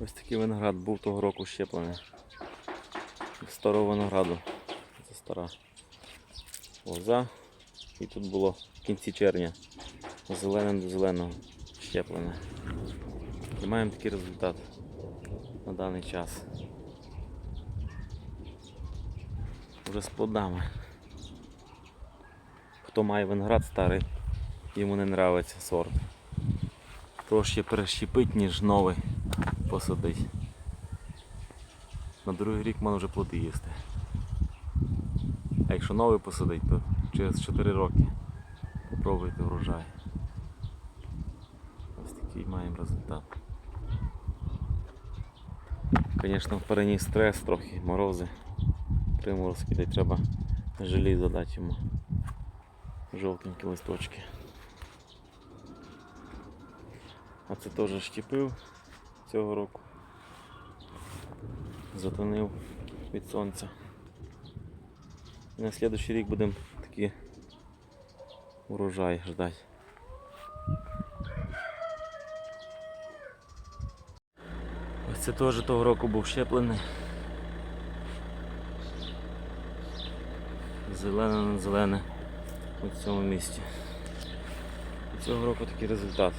Ось такий виноград був того року щеплений. Старого винограду. Це стара лоза. І тут було в кінці червня зелене до зеленого щеплене. І маємо такий результат на даний час. Вже з плодами. Хто має виноград старий, йому не нравиться сорт. Проще перещепить, ніж новий посадить. На другий рік можна вже плоди їсти. А якщо новий посадить, то через 4 роки попробуйте врожай. Ось такий маємо результат. Звісно, переніс стрес трохи, морози, приморозки, й треба желізо дати йому. Жовтенькі листочки. А це теж щепив цього року. Затонив від сонця. І на наступний рік будемо такий урожай ждати. Ось це теж того року був щеплений. Зелене на зелене у цьому місці. І цього року такий результат.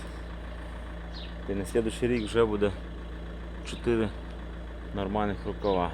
І на наступний рік вже буде 4 нормальних рукава.